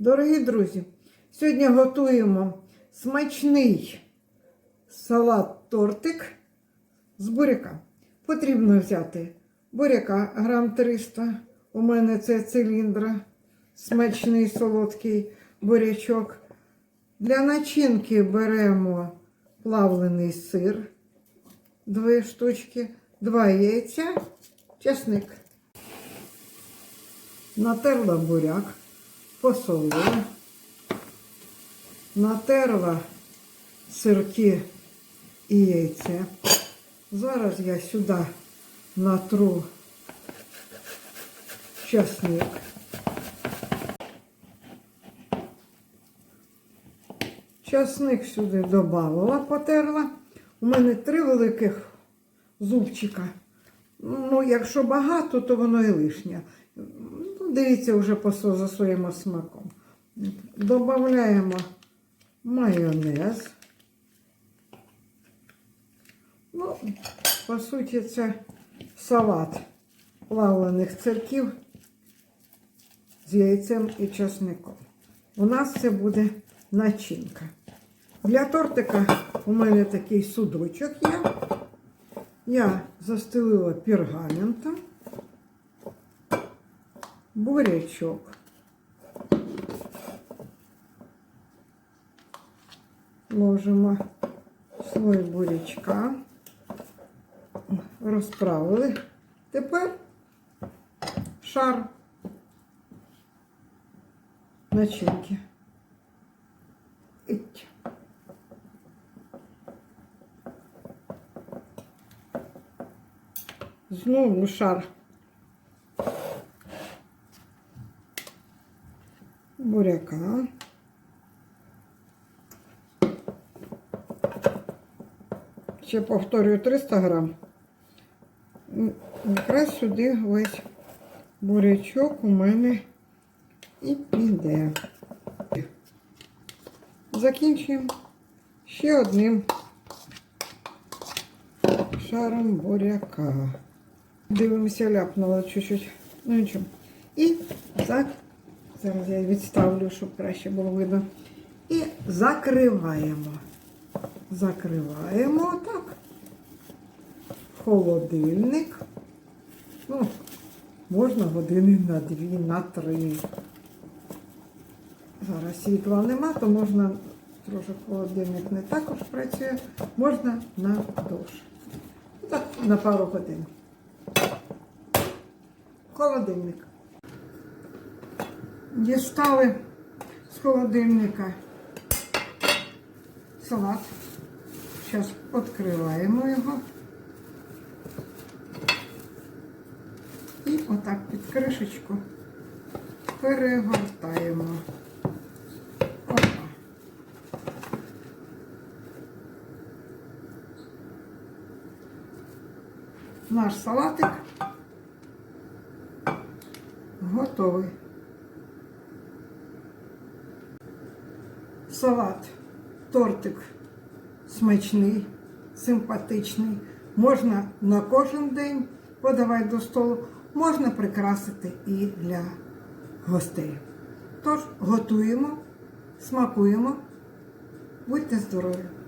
Дорогі друзі, сьогодні готуємо смачний салат-тортик з буряка. Потрібно взяти буряка грам 300. У мене це циліндра, смачний солодкий бурячок. Для начинки беремо плавлений сир, дві штучки, два яйця, чесник. Натерла буряк, посолила, натерла сирки і яйце. Зараз я сюди натру часник. Часник сюди додавала, потерла. У мене три великих зубчика. Ну, якщо багато, то воно і лишнє. Дивіться вже за своїм смаком. Додаємо майонез. Ну, по суті, це салат плавлених цирків з яйцем і часником. У нас це буде начинка. Для тортика у мене такий судочок є. Я застелила пергаментом, бурячок. Ложимо слой бурячка. Розправили. Тепер шар начинки. Іть. Знову шар. Буряка. Ще повторюю 300 грам. М, Якраз сюди весь бурячок у мене і піде. Закінчуємо ще одним шаром буряка. Дивимося, ляпнула чуть-чуть. Ну нічого. І так, зараз я відставлю, щоб краще було видно. І закриваємо. Закриваємо отак. Холодильник. Ну, можна години на дві, на три. Зараз світла нема, то можна трошки холодильник не також працює, можна на. Ну, Так, на пару годин. Холодильник. Дістали з холодильника салат. Зараз відкриваємо його. І отак під кришечку перегортаємо. Опа. Наш салатик готовий. Салат, тортик смачний, симпатичний. Можна на кожен день подавати до столу, можна прикрасити і для гостей. Тож готуємо, смакуємо, будьте здорові!